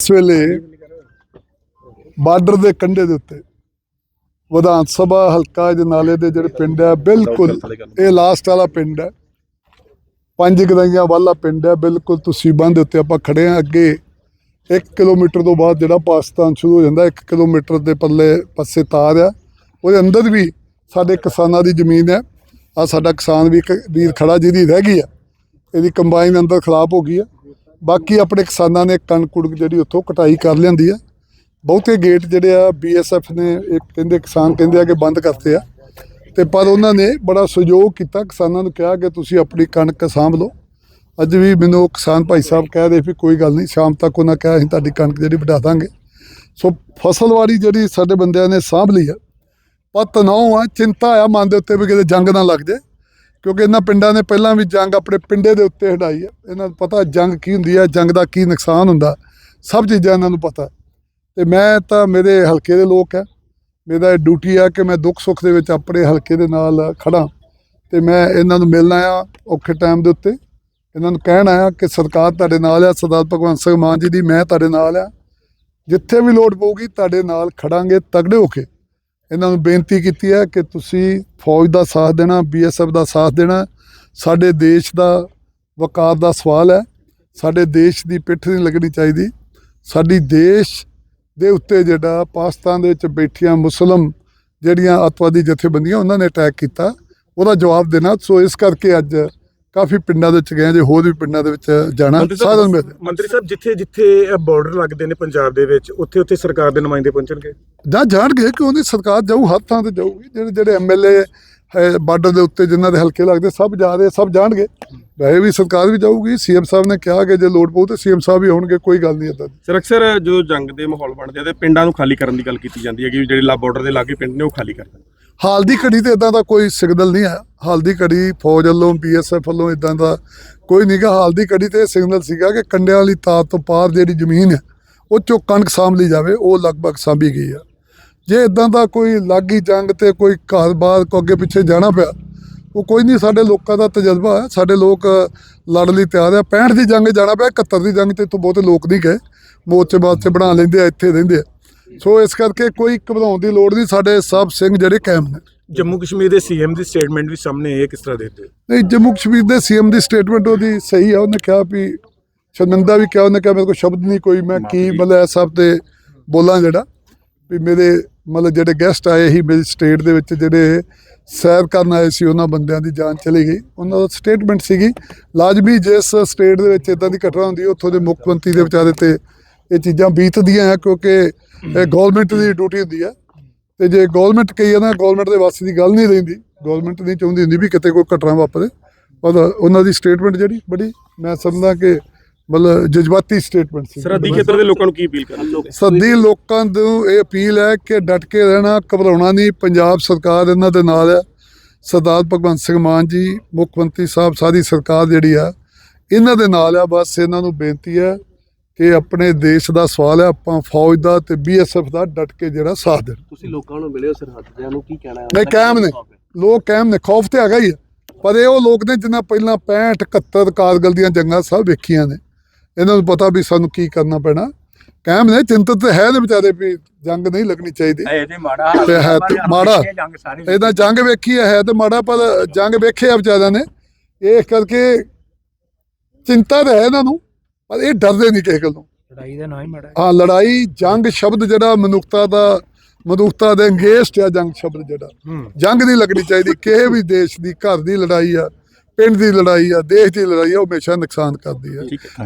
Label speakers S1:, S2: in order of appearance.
S1: ਇਸ ਵੇਲੇ ਬਾਰਡਰ ਦੇ ਕੰਢੇ ਦੇ ਉੱਤੇ ਵਿਧਾਨ ਸਭਾ ਹਲਕਾ ਜਨਾਲੇ ਦੇ ਜਿਹੜੇ ਪਿੰਡ ਹੈ ਬਿਲਕੁਲ ਇਹ ਲਾਸਟ ਵਾਲਾ ਪਿੰਡ ਹੈ ਪੰਜ ਗਦਾਈਆਂ ਵਾਲਾ ਪਿੰਡ ਹੈ ਬਿਲਕੁਲ ਤੁਸੀਂ ਬੰਦ ਉੱਤੇ ਆਪਾਂ ਖੜੇ ਆ ਅੱਗੇ। 1 ਕਿਲੋਮੀਟਰ ਤੋਂ ਬਾਅਦ ਜਿਹੜਾ ਪਾਕਿਸਤਾਨ ਸ਼ੁਰੂ ਹੋ ਜਾਂਦਾ 1 ਕਿਲੋਮੀਟਰ ਦੇ ਪੱਲੇ ਪਾਸੇ ਤਾਰ ਆ। ਉਹਦੇ ਅੰਦਰ ਵੀ ਸਾਡੇ ਕਿਸਾਨਾਂ ਦੀ ਜ਼ਮੀਨ ਹੈ ਆ ਸਾਡਾ ਕਿਸਾਨ ਵੀ ਵੀਰ ਖੜਾ ਜਿਹਦੀ ਰਹਿ ਗਈ ਆ। ਇਹਦੀ ਕੰਬਾਈਨ ਅੰਦਰ ਖਰਾਬ ਹੋ ਗਈ ਆ। ਬਾਕੀ ਆਪਣੇ ਕਿਸਾਨਾਂ ਨੇ ਕਣਕ ਕੁੜਕ ਜਿਹੜੀ ਉੱਥੋਂ ਕਟਾਈ ਕਰ ਲਿਆਂਦੀ ਆ। ਬਹੁਤੇ ਗੇਟ ਜਿਹੜੇ ਆ ਬੀਐਸਐਫ ਨੇ ਇੱਕ ਕਹਿੰਦੇ ਕਿਸਾਨ ਕਹਿੰਦੇ ਆ ਕਿ ਬੰਦ ਕਰਤੇ ਆ। ਤੇ ਪਰ ਉਹਨਾਂ ਨੇ ਬੜਾ ਸਹਿਯੋਗ ਕੀਤਾ, ਕਿਸਾਨਾਂ ਨੂੰ ਕਿਹਾ ਕਿ ਤੁਸੀਂ ਆਪਣੀ ਕਣਕ ਸਾਂਭ ਲਓ। ਅੱਜ ਵੀ ਮੈਨੂੰ ਕਿਸਾਨ ਭਾਈ ਸਾਹਿਬ ਕਹਿ ਰਹੇ ਵੀ ਕੋਈ ਗੱਲ ਨਹੀਂ, ਸ਼ਾਮ ਤੱਕ ਉਹਨਾਂ ਕਿਹਾ, ਅਸੀਂ ਤੁਹਾਡੀ ਕਣਕ ਜਿਹੜੀ ਵਢਾ ਦਾਂਗੇ। ਸੋ ਫਸਲਵਾੜੀ ਜਿਹੜੀ ਸਾਡੇ ਬੰਦਿਆਂ ਨੇ ਸਾਂਭ ਲਈ ਆ, ਪਰ ਤਣਾਅ ਆ, ਚਿੰਤਾ ਆ, ਮਨ ਦੇ ਉੱਤੇ ਵੀ ਕਿਤੇ ਜੰਗ ਨਾ ਲੱਗ ਜਾਏ। ਕਿਉਂਕਿ ਇਹਨਾਂ ਪਿੰਡਾਂ ਨੇ ਪਹਿਲਾਂ ਵੀ ਜੰਗ ਆਪਣੇ ਪਿੰਡੇ ਦੇ ਉੱਤੇ ਹਟਾਈ ਹੈ। ਇਹਨਾਂ ਨੂੰ ਪਤਾ ਜੰਗ ਕੀ ਹੁੰਦੀ ਹੈ, ਜੰਗ ਦਾ ਕੀ ਨੁਕਸਾਨ ਹੁੰਦਾ। ਸਭ ਚੀਜ਼ਾਂ ਇਹਨਾਂ ਨੂੰ ਪਤਾ ਤੇ ਮੈਂ ਤਾਂ ਮੇਰੇ ਹਲਕੇ ਦੇ ਲੋਕ ਹੈ। ਮੇਰਾ ਇਹ ਡਿਊਟੀ ਆ ਕਿ ਮੈਂ ਦੁੱਖ ਸੁੱਖ ਦੇ ਵਿੱਚ ਆਪਣੇ ਹਲਕੇ ਦੇ ਨਾਲ ਖੜਾ ਤੇ ਮੈਂ ਇਹਨਾਂ ਨੂੰ ਮਿਲਣ ਆਇਆ ਔਖੇ ਟਾਈਮ ਦੇ ਉੱਤੇ। ਇਹਨਾਂ ਨੂੰ ਕਹਿਣ ਆਇਆ ਕਿ ਸਰਕਾਰ ਤੁਹਾਡੇ ਨਾਲ ਆ ਸਰਦਾਰ ਭਗਵੰਤ ਸਿੰਘ ਮਾਨ ਜੀ ਦੀ ਮੈਂ ਤੁਹਾਡੇ ਨਾਲ ਆ ਜਿੱਥੇ ਵੀ ਲੋੜ ਪਊਗੀ, ਤੁਹਾਡੇ ਨਾਲ ਖੜਾਂਗੇ, ਤਗੜੇ ਹੋ ਕੇ। ਇਹਨਾਂ ਨੂੰ ਬੇਨਤੀ ਕੀਤੀ ਹੈ ਕਿ ਤੁਸੀਂ ਫੌਜ ਦਾ ਸਾਥ ਦੇਣਾ, ਬੀਐਸਐਫ ਦਾ ਸਾਥ ਦੇਣਾ। ਸਾਡੇ ਦੇਸ਼ ਦਾ ਵਕਾਰ ਦਾ ਸਵਾਲ ਹੈ। ਸਾਡੇ ਦੇਸ਼ ਦੀ ਪਿੱਠ ਨਹੀਂ ਲੱਗਣੀ ਚਾਹੀਦੀ। ਸਾਡੀ ਦੇਸ਼ ਦੇ ਉੱਤੇ ਜਿਹੜਾ ਪਾਕਿਸਤਾਨ ਦੇ ਵਿੱਚ ਬੈਠੀਆਂ ਮੁਸਲਮ ਜਿਹੜੀਆਂ ਅੱਤਵਾਦੀ ਜਥੇਬੰਦੀਆਂ, ਉਹਨਾਂ ਨੇ ਅਟੈਕ ਕੀਤਾ। ਉਹਦਾ ਜਵਾਬ ਦੇਣਾ। ਸੋ ਇਸ ਕਰਕੇ ਅੱਜ ਕਾਫੀ ਪਿੰਡਾਂ ਦੇ ਵਿੱਚ ਗਏ ਜੇ ਹੋਰ ਵੀ ਪਿੰਡਾਂ ਦੇ ਵਿੱਚ ਜਾਣਾ
S2: ਮੰਤਰੀ
S1: ਸਾਧਨ
S2: ਸਾਹਿਬ
S1: ਮਿਲਦੇ
S2: ਮੰਤਰੀ ਸਾਹਿਬ ਜਿੱਥੇ ਜਿੱਥੇ ਬਾਰਡਰ ਲੱਗਦੇ ਨੇ ਪੰਜਾਬ ਦੇ ਵਿੱਚ ਉੱਥੇ ਉੱਥੇ ਸਰਕਾਰ ਦੇ ਨੁਮਾਇੰਦੇ ਪਹੁੰਚਣਗੇ?
S1: ਜਾਂ ਜਾਣਗੇ ਕਿ ਉਹਦੀ ਸਰਕਾਰ ਜਾਊ ਹਰ ਥਾਂ ਤੇ ਜਾਊਗੀ। ਜਿਹੜੇ ਜਿਹੜੇ ਐਮਐਲਏ ਬਾਰਡਰ ਦੇ ਉੱਤੇ ਜਿਨ੍ਹਾਂ ਦੇ ਹਲਕੇ ਲੱਗਦੇ ਸਭ ਜਾ ਰਹੇ ਸਭ ਜਾਣਗੇ। ਵੈਸੇ ਵੀ ਸਰਕਾਰ ਵੀ ਜਾਊਗੀ ਸੀਐਮ ਸਾਹਿਬ ਨੇ ਕਿਹਾ ਕਿ ਜੇ ਲੋੜ ਪਊ ਤੇ ਸੀਐਮ ਸਾਹਿਬ ਵੀ ਆਉਣਗੇ ਕੋਈ ਗੱਲ ਨਹੀਂ ਏਦਾਂ ਦੀ।
S2: ਸਰ ਅਕਸਰ ਜਦੋਂ ਜੰਗ ਦੇ ਮਾਹੌਲ ਬਣਦੇ ਆ ਤੇ ਪਿੰਡਾਂ ਨੂੰ ਖਾਲੀ ਕਰਨ ਦੀ ਗੱਲ ਕੀਤੀ ਜਾਂਦੀ ਹੈ ਕਿ ਜਿਹੜੇ ਲਾ ਬਾਰਡਰ ਦੇ ਲਾਗੇ ਪਿੰਡ ਨੇ ਉਹ ਖਾਲੀ ਕਰ ਦੇਣ
S1: ਹਾਲ ਦੀ ਘੜੀ ਤੇ ਇਦਾਂ ਦਾ ਕੋਈ ਸਿਗਨਲ ਨਹੀਂ ਹੈ। ਹਾਲ ਦੀ ਘੜੀ ਫੌਜ ਵੱਲੋਂ ਬੀਐਸਐਫ ਵੱਲੋਂ ਇਦਾਂ ਦਾ ਕੋਈ ਨਹੀਂਗਾ ਹਾਲ ਦੀ ਘੜੀ ਤੇ ਸਿਗਨਲ ਸੀਗਾ ਕਿ ਕੰਡਿਆਂ ਵਾਲੀ ਤਾਰ ਤੋਂ ਪਾਰ ਜਿਹੜੀ ਜ਼ਮੀਨ ਹੈ, ਉਹ ਚੋਂ ਕਣਕ ਸਾਂਭ ਲਈ ਜਾਵੇ, ਉਹ ਲਗਭਗ ਸਾਂਭੀ ਗਈ ਆ ਜੇ ਇਦਾਂ ਦਾ ਕੋਈ ਲਾਗੀ ਜੰਗ ਤੇ ਕੋਈ ਘਰ ਬਾਹਰ ਕੋ ਅੱਗੇ ਪਿੱਛੇ ਜਾਣਾ ਪਿਆ, ਉਹ ਕੋਈ ਨਹੀਂ, ਸਾਡੇ ਲੋਕਾਂ ਦਾ ਤਜਰਬਾ ਹੈ। ਸਾਡੇ ਲੋਕ ਲੜਨ ਲਈ ਤਿਆਰ ਆ 65 ਦੀ ਜੰਗ ਜਾਣਾ ਪਿਆ 71 ਦੀ ਜੰਗ ਤੇ ਇੱਥੋਂ ਬਹੁਤੇ ਲੋਕ ਨਹੀਂ ਗਏ। ਮੋਰਚੇ ਬਾਦਚੇ ਬਣਾ ਲੈਂਦੇ ਆ, ਇੱਥੇ ਰਹਿੰਦੇ ਆ। ਸੋ ਇਸ ਕਰਕੇ ਕੋਈ ਘਬਰਾਉਣ ਦੀ ਲੋੜ ਨਹੀਂ ਸਾਡੇ ਸਭ ਸਿੰਘ ਜਿਹੜੇ ਕਾਇਮ ਨੇ।
S2: ਜੰਮੂ ਕਸ਼ਮੀਰ ਦੇ ਸੀਐਮ ਦੀ ਸਟੇਟਮੈਂਟ ਵੀ ਸਾਹਮਣੇ ਆਈ ਹੈ ਕਿਸ ਤਰ੍ਹਾਂ ਹੋ?
S1: ਨਹੀਂ ਜੰਮੂ ਕਸ਼ਮੀਰ ਦੇ ਸੀਐਮ ਦੀ ਸਟੇਟਮੈਂਟ ਉਹਦੀ ਸਹੀ ਆ ਉਹਨੇ ਕਿਹਾ ਵੀ ਸ਼ਰਮਿੰਦਾ ਵੀ ਕਿਹਾ ਉਹਨੇ ਕਿਹਾ ਮੇਰੇ ਕੋਲ ਸ਼ਬਦ ਨਹੀਂ ਕੋਈ ਮੈਂ ਕੀ ਮਤਲਬ ਸਭ ਤੇ ਬੋਲਾਂ ਜਿਹੜਾ ਵੀ ਮੇਰੇ ਮਤਲਬ ਜਿਹੜੇ ਗੈਸਟ ਆਏ ਸੀ ਮੇਰੀ ਸਟੇਟ ਦੇ ਵਿੱਚ ਜਿਹੜੇ ਸੈਰ ਕਰਨ ਆਏ ਸੀ ਉਹਨਾਂ ਬੰਦਿਆਂ ਦੀ ਜਾਨ ਚਲੀ ਗਈ। ਉਹਨਾਂ ਦਾ ਸਟੇਟਮੈਂਟ ਸੀਗੀ ਲਾਜ਼ਮੀ ਜਿਸ ਸਟੇਟ ਦੇ ਵਿੱਚ ਇਦਾਂ ਦੀ ਘਟਨਾ ਹੁੰਦੀ ਉੱਥੋਂ ਦੇ ਮੁੱਖ ਮੰਤਰੀ ਦੇ ਵਿਚਾਰੇ ਤੇ ਇਹ ਚੀਜ਼ਾਂ ਬੀਤਦੀਆਂ ਆ ਕਿਉਂਕਿ ਇਹ ਗਵਰਨਮੈਂਟ ਦੀ ਡਿਊਟੀ ਹੁੰਦੀ ਹੈ ਤੇ ਜੇ ਗਵਰਨਮੈਂਟ ਕਹੀ ਹੈ ਨਾ ਗਵਰਨਮੈਂਟ ਦੇ ਵਾਸਤੇ ਦੀ ਗੱਲ ਨਹੀਂ ਰਹਿੰਦੀ। ਗਵਰਨਮੈਂਟ ਨਹੀਂ ਚਾਹੁੰਦੀ ਹੁੰਦੀ ਵੀ ਕਿਤੇ ਕੋਈ ਘਟਨਾ ਵਾਪਰੇ। ਪਰ ਉਹਨਾਂ ਦੀ ਸਟੇਟਮੈਂਟ ਜਿਹੜੀ ਬੜੀ ਮੈਂ ਸਮਝਦਾ ਕਿ ਮਤਲਬ ਜਜ਼ਬਾਤੀ ਸਟੇਟਮੈਂਟ ਸੀ।
S2: ਸਰਹੱਦੀ ਖੇਤਰ ਦੇ ਲੋਕਾਂ ਨੂੰ ਕੀ ਅਪੀਲ ਕਰਨਾ
S1: ਸੱਦੀ ਲੋਕਾਂ ਨੂੰ ਇਹ ਅਪੀਲ ਹੈ ਕਿ ਡਟ ਕੇ ਰਹਿਣਾ ਘਬਰਾਉਣਾ ਨਹੀਂ। ਪੰਜਾਬ ਸਰਕਾਰ ਇਹਨਾਂ ਦੇ ਨਾਲ ਹੈ ਸਰਦਾਰ ਭਗਵੰਤ ਸਿੰਘ ਮਾਨ ਜੀ ਮੁੱਖ ਮੰਤਰੀ ਸਾਹਿਬ ਸਾਰੀ ਸਰਕਾਰ ਜਿਹੜੀ ਆ ਇਹਨਾਂ ਦੇ ਨਾਲ ਆ। ਬਸ ਇਹਨਾਂ ਨੂੰ ਬੇਨਤੀ ਹੈ ਕਿ ਆਪਣੇ ਦੇਸ਼ ਦਾ ਸਵਾਲ ਹੈ ਆਪਾਂ ਫੌਜ ਦਾ ਤੇ ਬੀਐਸਐਫ ਦਾ ਡਟ ਕੇ ਜਿਹੜਾ ਸਾਥ ਦੇਣ।
S3: ਤੁਸੀਂ ਲੋਕਾਂ ਨੂੰ ਮਿਲਿਓ ਸਰਹੱਦਿਆਂ ਨੂੰ ਕੀ ਕਹਿਣਾ ਹੈ?
S1: ਨਹੀਂ ਕਾਇਮ ਨੇ। ਲੋਕ ਕਾਇਮ ਨੇ ਖੌਫ ਤੇ ਹੈਗਾ ਹੀ ਹੈ। ਪਰ ਇਹ ਉਹ ਲੋਕ ਨੇ ਜਿਨ੍ਹਾਂ ਪਹਿਲਾਂ 65 71 ਕਾਰਗਲ ਦੀਆਂ ਜੰਗਾਂ ਸਭ ਵੇਖੀਆਂ ਨੇ। ਇਹਨਾਂ ਨੂੰ ਪਤਾ ਵੀ ਸਾਨੂੰ ਕੀ ਕਰਨਾ ਪੈਣਾ। ਕਾਇਮ ਨੇ ਚਿੰਤਤ ਤੇ ਹੈ ਨੇ ਵਿਚਾਰੇ ਵੀ ਜੰਗ ਨਹੀਂ ਲੱਗਣੀ ਚਾਹੀਦੀ।
S4: ਇਹ ਤੇ ਮਾੜਾ
S1: ਹੈ ਤੇ ਮਾੜਾ।
S4: ਜੰਗ ਸਾਰੀ
S1: ਇਹਦਾ ਜੰਗ ਵੇਖੀ ਹੈ ਤੇ ਮਾੜਾ ਪਰ ਜੰਗ ਵੇਖਿਆ ਵਿਚਾਰਿਆਂ ਨੇ। ਇਸ ਕਰਕੇ ਚਿੰਤਾ ਤਾਂ ਹੈ ਇਹਨਾਂ ਨੂੰ। ਪਰ ਇਹ ਡਰਦੇ ਨਹੀਂ ਕਿਸੇ ਗੱਲੋਂ।
S4: ਲੜਾਈ ਦਾ ਨਾ ਹੀ ਮਾੜਾ
S1: ਹਾਂ। ਲੜਾਈ ਜੰਗ ਸ਼ਬਦ ਜਿਹੜਾ ਮਨੁੱਖਤਾ ਦਾ ਮਨੁੱਖਤਾ ਦੇ ਅੰਗੇਸਟ ਆ ਜੰਗ ਸ਼ਬਦ ਜਿਹੜਾ। ਜੰਗ ਨਹੀਂ ਲੱਗਣੀ ਚਾਹੀਦੀ ਕਿਸੇ ਵੀ ਦੇਸ਼ ਦੀ ਘਰ ਦੀ ਲੜਾਈ ਆ ਪਿੰਡ ਦੀ ਲੜਾਈ ਆ ਦੇਸ਼ ਦੀ ਲੜਾਈ ਆ ਉਹ ਹਮੇਸ਼ਾ ਨੁਕਸਾਨ ਕਰਦੀ ਆ।
S2: ਠੀਕ ਹੈ